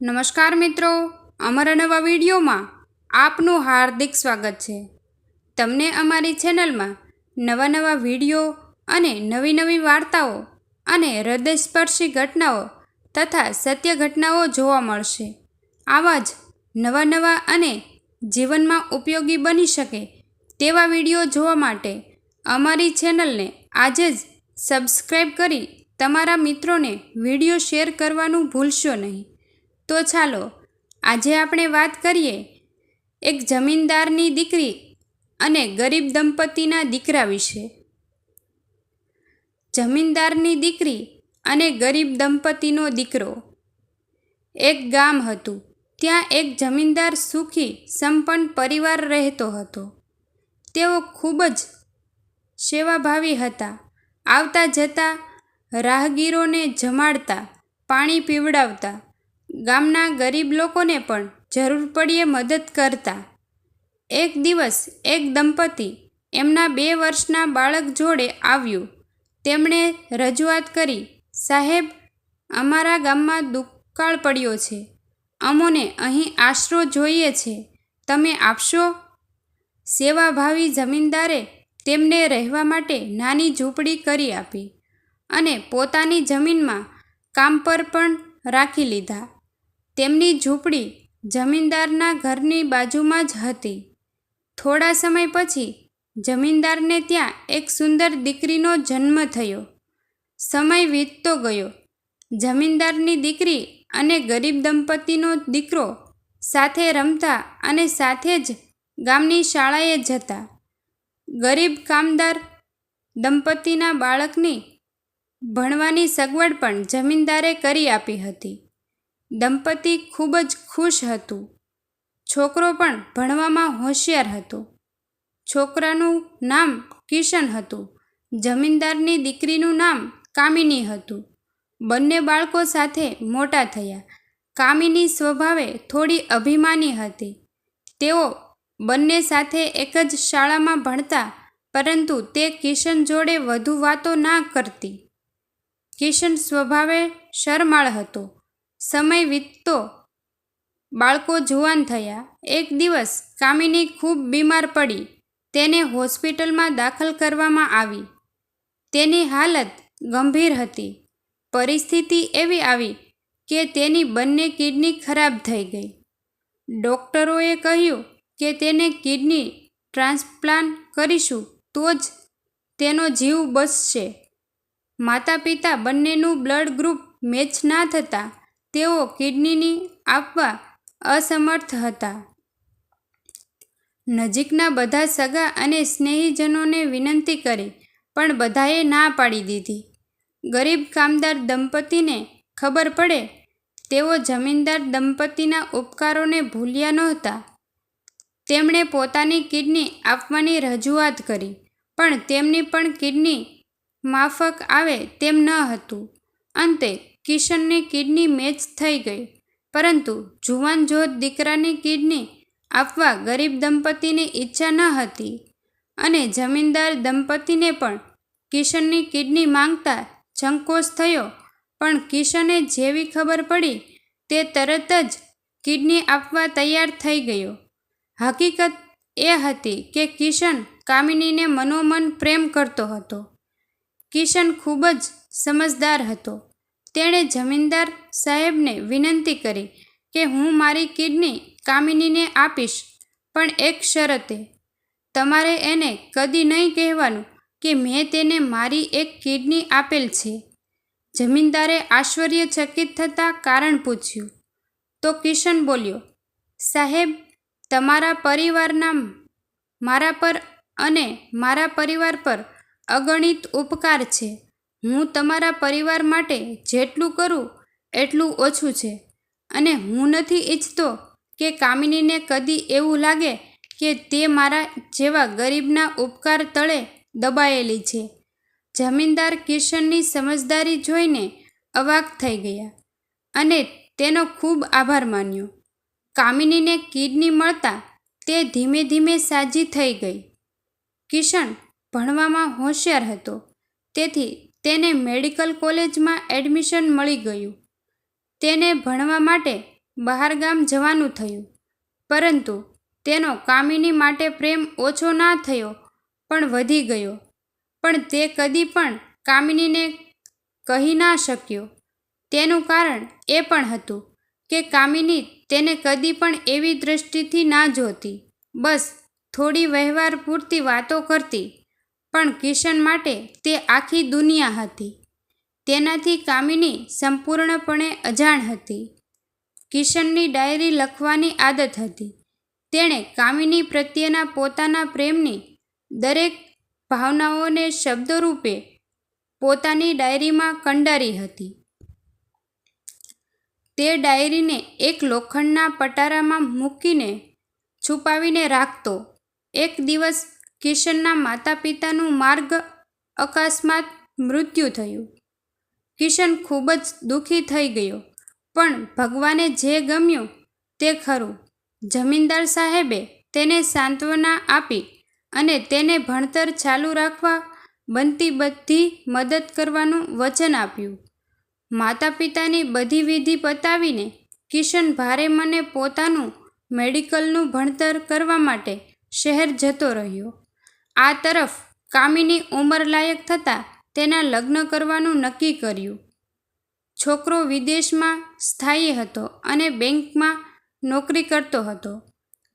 નમસ્કાર મિત્રો, અમારા નવા વિડીયોમાં આપનું હાર્દિક સ્વાગત છે. તમને અમારી ચેનલમાં નવા નવા વીડિયો અને નવી નવી વાર્તાઓ અને હૃદયસ્પર્શી ઘટનાઓ તથા સત્ય ઘટનાઓ જોવા મળશે. આવા જ નવા નવા અને જીવનમાં ઉપયોગી બની શકે તેવા વીડિયો જોવા માટે અમારી ચેનલને આજે જ સબસ્ક્રાઈબ કરી તમારા મિત્રોને વીડિયો શેર કરવાનું ભૂલશો નહીં. તો ચાલો, આજે આપણે વાત કરીએ એક જમીનદારની દીકરી અને ગરીબ દંપતીના દીકરા વિશે. જમીનદારની દીકરી અને ગરીબ દંપતીનો દીકરો. એક ગામ હતું, ત્યાં એક જમીનદાર સુખી, સંપન્ન પરિવાર રહેતો હતો. તેઓ ખૂબ જ સેવાભાવી હતા. આવતા જતા રાહગીરોને જમાડતા, પાણી પીવડાવતા ગામના ગરીબ લોકોને પણ જરૂર પડીએ મદદ કરતા. એક દિવસ એક દંપતી એમના બે વર્ષના બાળક જોડે આવ્યું. તેમણે રજૂઆત કરી, સાહેબ, અમારા ગામમાં દુકાળ પડ્યો છે. અમોને અહીં આશરો જોઈએ છે. તમે આપશો સેવાભાવી જમીનદારે તેમને રહેવા માટે નાની ઝૂંપડી કરી આપી અને પોતાની જમીનમાં કામ પર પણ રાખી લીધા. તેમની ઝૂંપડી જમીનદારના ઘરની બાજુમાં જ હતી. થોડા સમય પછી જમીનદારને ત્યાં એક સુંદર દીકરીનો જન્મ થયો. સમય વીતતો ગયો. જમીનદારની દીકરી અને ગરીબ દંપતીનો દીકરો સાથે રમતા અને સાથે જ ગામની શાળાએ જતા. ગરીબ કામદાર દંપતીના બાળકની ભણવાની સગવડ પણ જમીનદારે કરી આપી હતી. દંપતી ખૂબ જ ખુશ હતું. છોકરો પણ ભણવામાં હોશિયાર હતો. છોકરાનું નામ કિશન હતું. જમીનદારની દીકરીનું નામ કામિની હતું. બંને બાળકો સાથે મોટા થયા. કામિની સ્વભાવે થોડી અભિમાની હતી. તેઓ બંને સાથે એક જ શાળામાં ભણતા, પરંતુ તે કિશન જોડે વધુ વાતો ના કરતી. કિશન સ્વભાવે શરમાળ હતો. સમય વીતતો. બાળકો જુવાન થયા. એક દિવસ કામિની ખૂબ બીમાર પડી. તેને હોસ્પિટલમાં દાખલ કરવામાં આવી. તેની હાલત ગંભીર હતી. પરિસ્થિતિ એવી આવી કે તેની બંને કિડની ખરાબ થઈ ગઈ. ડૉક્ટરોએ કહ્યું કે તેને કિડની ટ્રાન્સપ્લાન્ટ કરીશું તો જ તેનો જીવ બચશે. માતા પિતા બંનેનું બ્લડ ગ્રુપ મેચ ના થતાં તેઓ કિડનીની આપવા અસમર્થ હતા. નજીકના બધા સગા અને સ્નેહીજનોને વિનંતી કરી, પણ બધાએ ના પાડી દીધી. ગરીબ કામદાર દંપતીને ખબર પડે, તેઓ જમીનદાર દંપતીના ઉપકારોને ભૂલ્યા નહોતા. તેમણે પોતાની કિડની આપવાની રજૂઆત કરી, પણ તેમની પણ કિડની માફક આવે તેમ ન હતું. અંતે કિશનની કિડની મેચ થઈ ગઈ. પરંતુ જુવાન જોત દીકરાની કિડની આપવા ગરીબ દંપતીની ઈચ્છા ન હતી અને જમીનદાર દંપતીને પણ કિશનની કિડની માંગતા સંકોચ થયો. પણ કિશને જેવી ખબર પડી તે તરત જ કિડની આપવા તૈયાર થઈ ગયો. હકીકત એ હતી કે કિશન કામિનીને મનોમન પ્રેમ કરતો હતો. કિશન ખૂબ જ સમજદાર હતો. તેણે જમીનદાર સાહેબને વિનંતી કરી કે હું મારી કિડની કામિનીને આપીશ, પણ એક શરતે, તમારે એને કદી નહીં કહેવાનું કે મેં તેને મારી એક કિડની આપેલ છે. જમીનદારે આશ્ચર્યચકિત થતાં કારણ પૂછ્યું. તો કિશન બોલ્યો, સાહેબ, તમારા પરિવારના, મારા પર અને મારા પરિવાર પર અગણિત ઉપકાર છે. હું તમારા પરિવાર માટે જેટલું કરું, એટલું ઓછું છે. અને હું નથી ઈચ્છતો કે કામિનીને કદી એવું લાગે કે તે મારા જેવા ગરીબના ઉપકાર તળે દબાયેલી છે. જમીનદાર કિશનની સમજદારી જોઈને અવાક થઈ ગયા અને તેનો ખૂબ આભાર માન્યો. કામિનીને કિડની મળતા તે ધીમે ધીમે સાજી થઈ ગઈ. કિશન ભણવામાં હોશિયાર હતો, તેથી તેને મેડિકલ કોલેજમાં એડમિશન મળી ગયું. તેને ભણવા માટે બહારગામ જવાનું થયું. પરંતુ તેનો કામિની માટે પ્રેમ ઓછો ના થયો, પણ વધી ગયો. પણ તે કદી પણ કામિનીને કહી ના શક્યો. તેનું કારણ એ પણ હતું કે કામિની તેને કદી પણ એવી દૃષ્ટિથી ના જોતી. બસ થોડી વ્યવહાર પૂરતી વાતો કરતી. પણ કિશન માટે તે આખી દુનિયા હતી. તેનાથી કામિની સંપૂર્ણપણે અજાણ હતી. કિશનની ડાયરી લખવાની આદત હતી. તેણે કામિની પ્રત્યેના પોતાના પ્રેમની દરેક ભાવનાઓને શબ્દરૂપે પોતાની ડાયરીમાં કંડારી હતી. તે ડાયરીને એક લોખંડના પટારામાં મૂકીને છુપાવીને રાખતો. એક દિવસ કિશનના માતા પિતાનું માર્ગ અકસ્માત મૃત્યુ થયું. કિશન ખૂબ જ દુઃખી થઈ ગયો, પણ ભગવાને જે ગમ્યું તે ખરું. જમીનદાર સાહેબે તેને સાંત્વના આપી અને તેને ભણતર ચાલુ રાખવા બનતી બધી મદદ કરવાનું વચન આપ્યું. માતા પિતાની બધી વિધિ પતાવીને કિશન ભારે મને પોતાનું મેડિકલનું ભણતર કરવા માટે શહેર જતો રહ્યો. આ તરફ કામિની ઉંમર લાયક થતાં તેના લગ્ન કરવાનું નક્કી કર્યું. છોકરો વિદેશમાં સ્થાયી હતો અને બેંકમાં નોકરી કરતો હતો.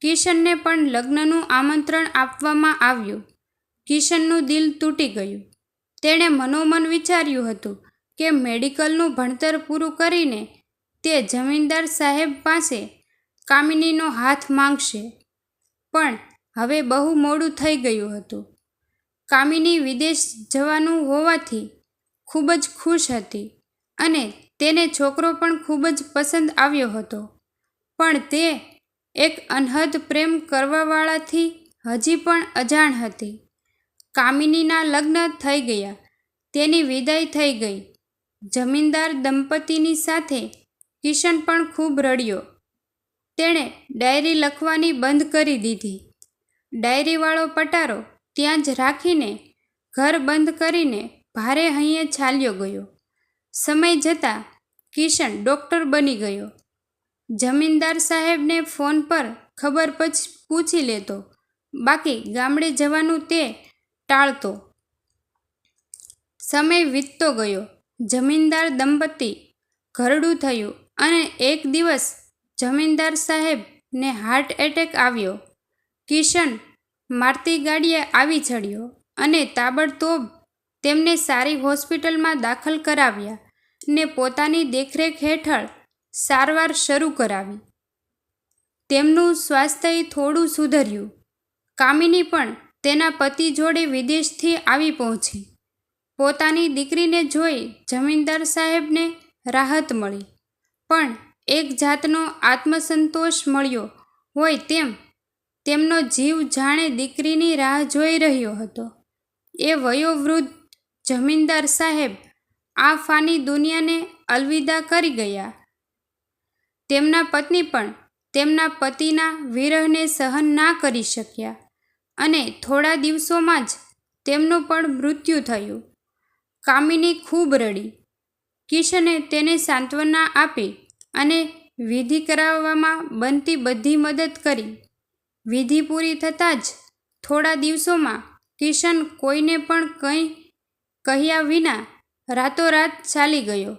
કિશનને પણ લગ્નનું આમંત્રણ આપવામાં આવ્યું. કિશનનું દિલ તૂટી ગયું. તેણે મનોમન વિચાર્યું હતું કે મેડિકલનું ભણતર પૂરું કરીને તે જમીનદાર સાહેબ પાસે કામિનીનો હાથ માંગશે. પણ હવે બહુ મોડું થઈ ગયું હતું. કામિની વિદેશ જવાનું હોવાથી ખૂબ જ ખુશ હતી અને તેને છોકરો પણ ખૂબ જ પસંદ આવ્યો હતો. પણ તે એક અનહદ પ્રેમ કરવાવાળાથી હજી પણ અજાણ હતી. કામિનીના લગ્ન થઈ ગયા. તેની વિદાય થઈ ગઈ. જમીનદાર દંપતીની સાથે કિશન પણ ખૂબ રડ્યો. તેણે ડાયરી લખવાની બંધ કરી દીધી. ડાયરીવાળો પટારો ત્યાં જ રાખીને ઘર બંધ કરીને ભારે હૈયે ચાલ્યો ગયો. સમય જતાં કિશન ડૉક્ટર બની ગયો. જમીનદાર સાહેબને ફોન પર ખબર પછી પૂછી લેતો, બાકી ગામડે જવાનું તે ટાળતો. સમય વીતતો ગયો. જમીનદાર દંપતી ઘરડું થયું અને એક દિવસ જમીનદાર સાહેબને હાર્ટ એટેક આવ્યો. કિશન મારતી ગાડીએ આવી ચડ્યો અને તાબડતોબ તેમને સારી હોસ્પિટલમાં દાખલ કરાવ્યા ને પોતાની દેખરેખ હેઠળ સારવાર શરૂ કરાવી. તેમનું સ્વાસ્થ્ય થોડું સુધર્યું. કામિની પણ તેના પતિ જોડે વિદેશથી આવી પહોંચી. પોતાની દીકરીને જોઈ જમીનદાર સાહેબને રાહત મળી. પણ એક જાતનો આત્મસંતોષ મળ્યો હોય તેમ તેમનો જીવ જાણે દીકરીની રાહ જોઈ રહ્યો હતો. એ વયોવૃદ્ધ જમીનદાર સાહેબ આ ફાની દુનિયાને અલવિદા કરી ગયા. તેમના પત્ની પણ તેમના પતિના વિરહને સહન ના કરી શક્યા અને થોડા દિવસોમાં જ તેમનું પણ મૃત્યુ થયું. કામિની ખૂબ રડી. કિશને તેને સાંત્વના આપી અને વિધિ કરાવવામાં બનતી બધી મદદ કરી. વિધિ પૂરી થતાં જ થોડા દિવસોમાં કિશન કોઈને પણ કંઈ કહ્યા વિના રાતોરાત ચાલી ગયો.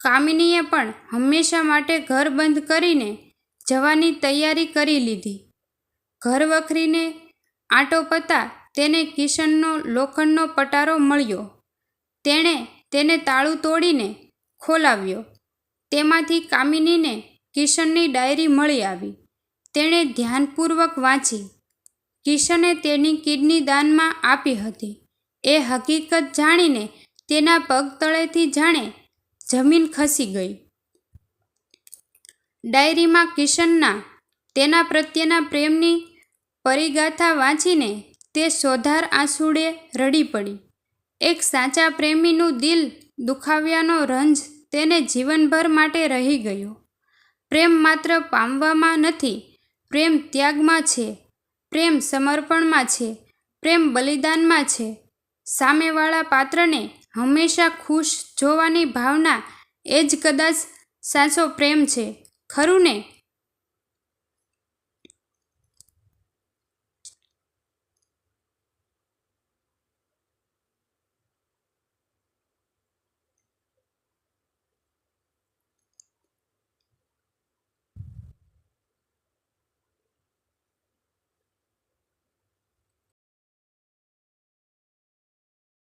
કામિનીએ પણ હંમેશા માટે ઘર બંધ કરીને જવાની તૈયારી કરી લીધી. ઘર વખરીને આંટો પતા તેને કિશનનો લોખંડનો પટારો મળ્યો. તેણે તેને તાળું તોડીને ખોલાવ્યો. તેમાંથી કામિનીને કિશનની ડાયરી મળી આવી. તેણે ધ્યાનપૂર્વક વાંચી. કિશને તેની કિડની દાનમાં આપી હતી. એ હકીકત જાણીને તેના પગ તળેથી જાણે જમીન ખસી ગઈ. ડાયરીમાં કિશનના તેના પ્રત્યેના પ્રેમની પરિગાથા વાંચીને તે સોધાર આંસુડે રડી પડી. એક સાચા પ્રેમીનું દિલ દુખાવ્યાનો રંજ તેને જીવનભર માટે રહી ગયો. પ્રેમ માત્ર પામવામાં નથી પ્રેમ ત્યાગમાં છે, પ્રેમ સમર્પણમાં છે, પ્રેમ બલિદાનમાં છે. સામેવાળા પાત્રને હંમેશા ખુશ જોવાની ભાવના એ જ કદાચ સાચો પ્રેમ છે. ખરું ને